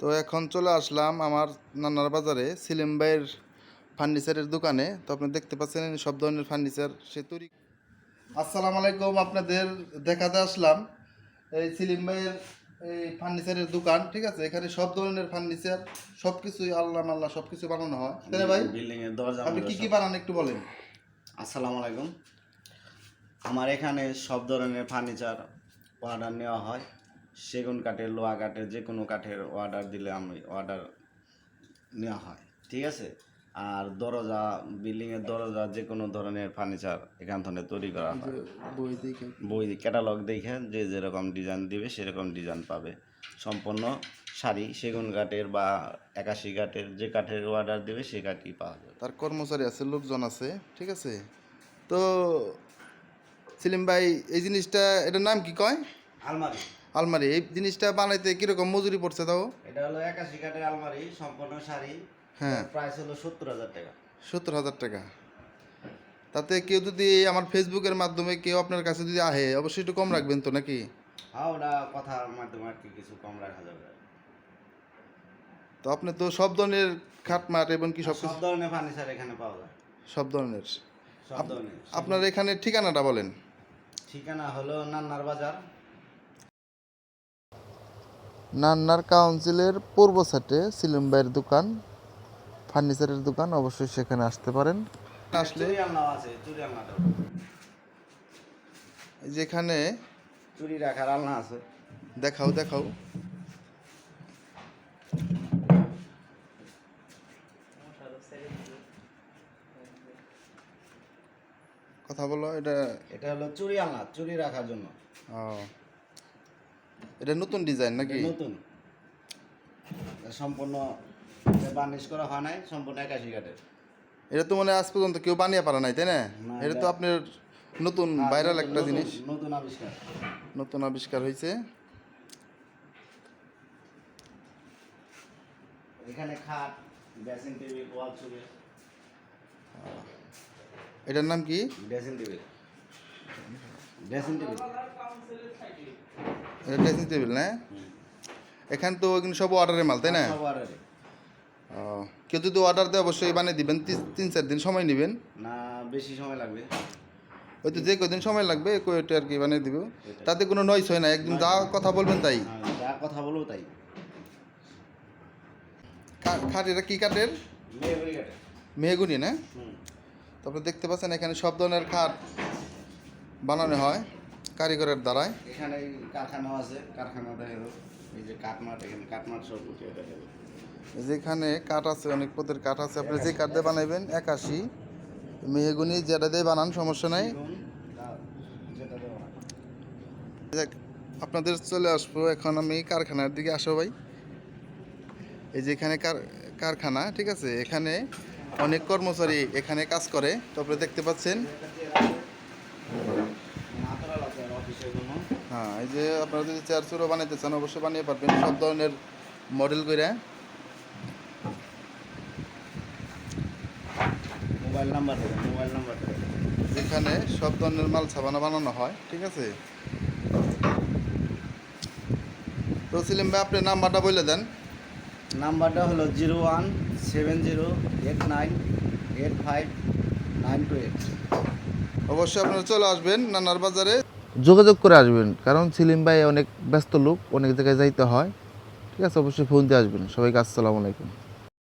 তো এখন চলে আসলাম আমার নানার বাজারে সিলিম ভাইয়ের ফার্নিচারের দোকানে। তো আপনি দেখতে পাচ্ছেন সব ধরনের ফার্নিচার সে তৈরি আসসালামু আলাইকুম আপনাদের দেখাতে আসলাম এই সিলিম ভাইয়ের এই ফার্নিচারের দোকান ঠিক আছে? এখানে সব ধরনের ফার্নিচার সব কিছুই আল্লাহ মাল্লা সব কিছু বানানো হয়। তাই ভাই? বিল্ডিং এর দরজা আপনি কি কি বানান একটু বলেন। আসসালামু আলাইকুম। আমার এখানে সব ধরনের ফার্নিচার অর্ডার নেওয়া হয়। সেগুন কাঠের লোহা কাঠের যে কোনো কাঠের অর্ডার দিলে আমি অর্ডার নেওয়া হয় ঠিক আছে? আর দরজা বিল্ডিংয়ের দরজা যে কোনো ধরনের ফার্নিচার এখান থেকে তৈরি করা হয়। বই দেখে বই ক্যাটালগ দেখে যে যেরকম ডিজাইন দিবে সেরকম ডিজাইন পাবে। সম্পূর্ণ শাড়ি সেগুন কাঠের বা একাশি কাঠের যে কাঠের অর্ডার দেবে সে কাঠই পাওয়া যাবে। তার কর্মচারী আছে লোকজন আছে ঠিক আছে? তো সেলিম ভাই এই জিনিসটা এটার নাম কি কয়? আলমারি। আলমারি এই জিনিসটা বানাইতে কীরকম মজুরি পড়ছে তাও? এটা হলো একাশি কাঠের আলমারি সম্পূর্ণ শাড়ি। হ্যাঁ। প্রাইস হলো সত্তর হাজার টাকা। সত্তর হাজার টাকা। তাতে কেউ যদি আমার ফেসবুকের মাধ্যমে কেউ আপনার কাছে যদি আহে অবশ্যই একটু কম রাখবেন তো নাকি? হ্যাঁ ওটা কথার মাধ্যমে আর কি কিছু কম রাখা যাবে। তো আপনি তো সব ধরনের খাটমাট এবং কি সব সব ধরনের ফার্নিচার এখানে পাওয়া যায়। সব ধরনের। সব ধরনের আপনার এখানে ঠিকানাটা বলেন। ঠিকানা হলো নান্নার বাজার নান্নার কাউন্সিলের পূর্ব সাইডে সিলিম ভাইয়ের দোকান ফার্নিচারের দোকান অবশ্যই সেখানে আসতে পারেন। আসলে যেখানে চুরি রাখার আলনা আছে। দেখাও দেখাও। কথা বলো এটা এটা হলো চুরি আলনা চুরি রাখার জন্য। ও। এটা নতুন ডিজাইন নাকি? নতুন। সম্পূর্ণ বার্নিশ করা হয় নাই সম্পূর্ণ একাশি কাঠের। এটা তো মানে আজ পর্যন্ত কেউ বানিয়ে পারে নাই তাই না? এটা তো আপনার নতুন ভাইরাল একটা জিনিস। নতুন আবিষ্কার। নতুন আবিষ্কার হয়েছে। এখানে খাট ড্রেসিং টেবিল ওয়াল চুরি এটার নাম কি? Dressing table. Dressing table. এটা ড্রেসিং টেবিল না? এখানে তো কিন্তু সব অর্ডারের মাল তাই না? ও, কেউ যদি অর্ডার দেয় অবশ্যই বানিয়ে দিবেন। তিন- তিন চার দিন সময় নেবেন। না বেশি সময় লাগবে। হয়তো যে কদিন সময় লাগবে কয়েকটা আর কি বানিয়ে দিব। তাতে কোনো নয়েস হয় না একদিন যা কথা বলবেন তাই। হ্যাঁ, যা কথা বলব তাই। খাট এটা কী কাঠের? মেহগুনি না? তারপরে দেখতে পাচ্ছেন এখানে সব ধরনের খাট বানানো হয়। কারিগরের দ্বারায়। এখানে আছে কারখানা দেখা এই যে কাঠমাট এখানে কাঠমাট সব উঠিয়ে দেখা যেখানে কাঠ আছে অনেক পদের কাঠ আছে। আপনি যে কাঠ দিয়ে বানাবেন একাশি। মেহগুনি যেটা দিয়ে বানান সমস্যা নাই। আপনাদের চলে আসব। এখন আমি কারখানার দিকে আসো ভাই। এই যে এখানে কার কারখানা ঠিক আছে? এখানে অনেক কর্মচারী এখানে কাজ করে। তো আপনি দেখতে পাচ্ছেন নাতরাল আছে আর অফিসের জন্য হ্যাঁ এই যে আপনারা যদি চেয়ার চুরো বানাইতে চান অবশ্যই বানিয়ে পারবেন। সব ধরনের মডেল করে। মোবাইল নাম্বার মোবাইল নাম্বার যেখানে সব ধরনের মাল সাবানা বানানো হয় ঠিক আছে? তো সিলিম ভাই আপনি নাম্বারটা বলে দেন। নাম্বারটা হলো zero one seven zero eight nine eight five nine two eight. অবশ্যই আপনারা চলে আসবেন নানার বাজারে। যোগাযোগ করে আসবেন। কারণ সিলিম ভাই অনেক ব্যস্ত লোক, অনেক জায়গায় যাইতে হয়। ঠিক আছে, অবশ্যই ফোন দিয়ে আসবেন। সবাইকে আসসালামু আলাইকুম।